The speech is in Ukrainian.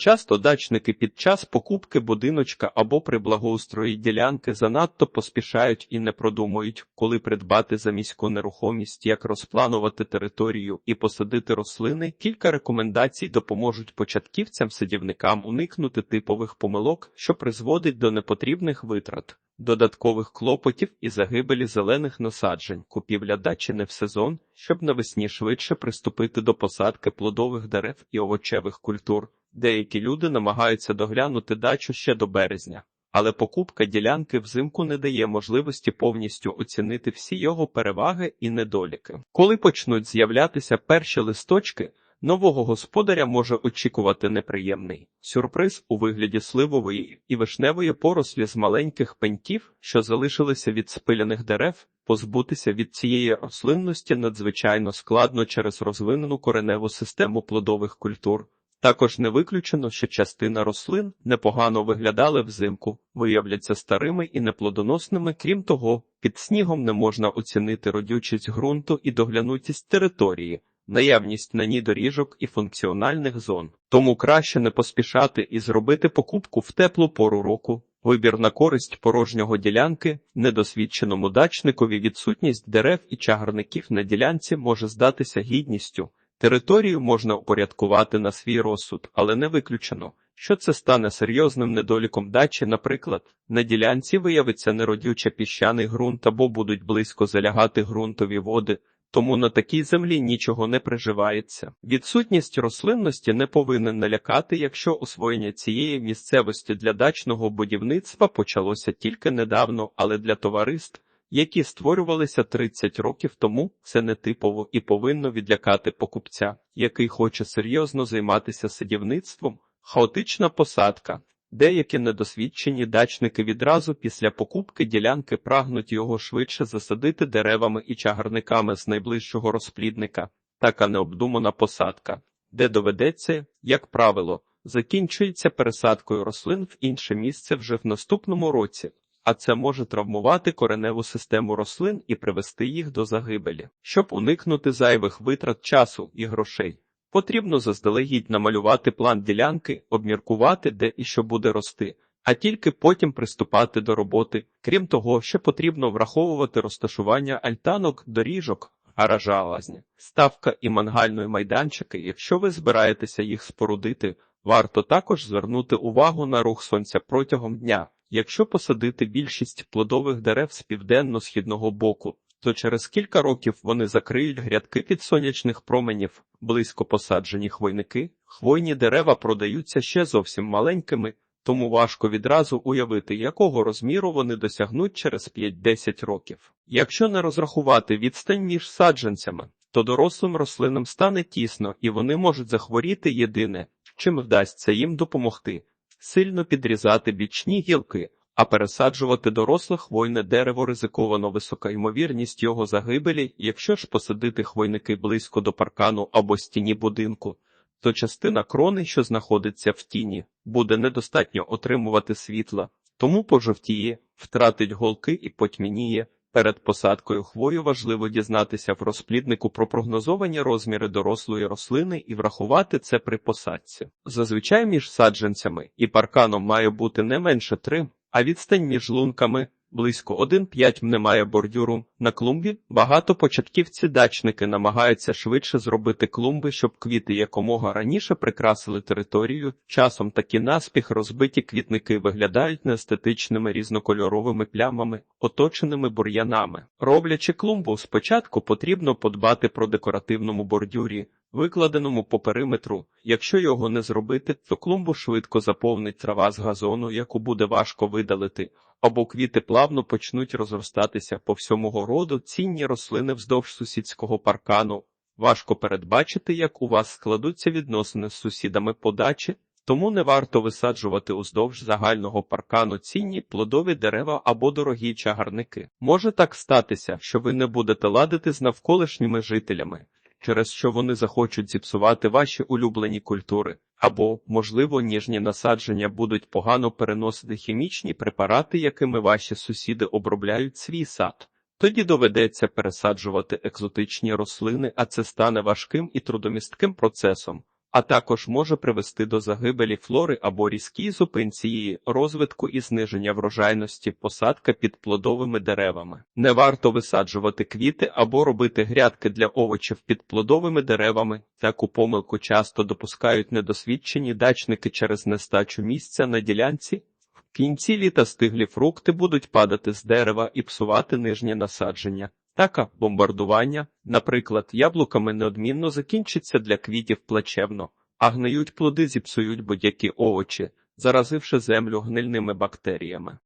Часто дачники під час покупки будиночка або при благоустрої ділянки занадто поспішають і не продумують, коли придбати за міську нерухомість, як розпланувати територію і посадити рослини. Кілька рекомендацій допоможуть початківцям-садівникам уникнути типових помилок, що призводить до непотрібних витрат. Додаткових клопотів і загибелі зелених насаджень, купівля дачі не в сезон, щоб навесні швидше приступити до посадки плодових дерев і овочевих культур. Деякі люди намагаються доглянути дачу ще до березня, але покупка ділянки взимку не дає можливості повністю оцінити всі його переваги і недоліки. Коли почнуть з'являтися перші листочки, нового господаря може очікувати неприємний сюрприз у вигляді сливової і вишневої порослі з маленьких пеньків, що залишилися від спиляних дерев. Позбутися від цієї рослинності надзвичайно складно через розвинену кореневу систему плодових культур. Також не виключено, що частина рослин непогано виглядали взимку, виявляться старими і неплодоносними. Крім того, під снігом не можна оцінити родючість ґрунту і доглянутість території, наявність на ній доріжок і функціональних зон. Тому краще не поспішати і зробити покупку в теплу пору року. Вибір на користь порожнього ділянки, недосвідченому дачникові відсутність дерев і чагарників на ділянці може здатися гідністю. Територію можна упорядкувати на свій розсуд, але не виключено, що це стане серйозним недоліком дачі, наприклад, на ділянці виявиться неродюча піщаний ґрунт або будуть близько залягати ґрунтові води, тому на такій землі нічого не приживається. Відсутність рослинності не повинен налякати, якщо освоєння цієї місцевості для дачного будівництва почалося тільки недавно, але для товариств які створювалися 30 років тому, це нетипово і повинно відлякати покупця, який хоче серйозно займатися садівництвом, хаотична посадка. Деякі недосвідчені дачники відразу після покупки ділянки прагнуть його швидше засадити деревами і чагарниками з найближчого розплідника, така необдумана посадка, де доведеться, як правило, закінчується пересадкою рослин в інше місце вже в наступному році а це може травмувати кореневу систему рослин і привести їх до загибелі. Щоб уникнути зайвих витрат часу і грошей, потрібно заздалегідь намалювати план ділянки, обміркувати, де і що буде рости, а тільки потім приступати до роботи. Крім того, ще потрібно враховувати розташування альтанок, доріжок. Гаража лазня, ставка і мангальної майданчики, якщо ви збираєтеся їх спорудити, варто також звернути увагу на рух сонця протягом дня. Якщо посадити більшість плодових дерев з південно-східного боку, то через кілька років вони закриють грядки від сонячних променів, близько посаджені хвойники, хвойні дерева продаються ще зовсім маленькими, тому важко відразу уявити, якого розміру вони досягнуть через 5-10 років. Якщо не розрахувати відстань між саджанцями, то дорослим рослинам стане тісно і вони можуть захворіти єдине, чим вдасться їм допомогти сильно підрізати бічні гілки, а пересаджувати доросле хвойне дерево ризиковано висока ймовірність його загибелі, якщо ж посадити хвойники близько до паркану або стіні будинку, то частина крони, що знаходиться в тіні, буде недостатньо отримувати світла, тому пожовтіє, втратить голки і потьмяніє. Перед посадкою хвою важливо дізнатися в розпліднику про прогнозовані розміри дорослої рослини і врахувати це при посадці. Зазвичай між саджанцями і парканом має бути не менше 3, а відстань між лунками Близько 1,5 немає бордюру. На клумбі багато початківці дачники намагаються швидше зробити клумби, щоб квіти якомога раніше прикрасили територію. Часом такі наспіх розбиті квітники виглядають неестетичними різнокольоровими плямами, оточеними бур'янами. Роблячи клумбу, спочатку потрібно подбати про декоративному бордюрі. Викладеному по периметру, якщо його не зробити, то клумбу швидко заповнить трава з газону, яку буде важко видалити або квіти плавно почнуть розростатися по всьому городу цінні рослини вздовж сусідського паркану. Важко передбачити, як у вас складуться відносини з сусідами по дачі, тому не варто висаджувати уздовж загального паркану цінні плодові дерева або дорогі чагарники. Може так статися, що ви не будете ладити з навколишніми жителями через що вони захочуть зіпсувати ваші улюблені культури, або, можливо, ніжні насадження будуть погано переносити хімічні препарати, якими ваші сусіди обробляють свій сад. Тоді доведеться пересаджувати екзотичні рослини, а це стане важким і трудомістким процесом. А також може привести до загибелі флори або різкій зупинці її розвитку і зниження врожайності посадка під плодовими деревами. Не варто висаджувати квіти або робити грядки для овочів під плодовими деревами. Таку помилку часто допускають недосвідчені дачники через нестачу місця на ділянці. В кінці літа стиглі фрукти будуть падати з дерева і псувати нижнє насадження. Таке бомбардування, наприклад, яблуками неодмінно закінчиться для квітів плачевно, а гниють плоди зіпсують будь-які овочі, заразивши землю гнильними бактеріями.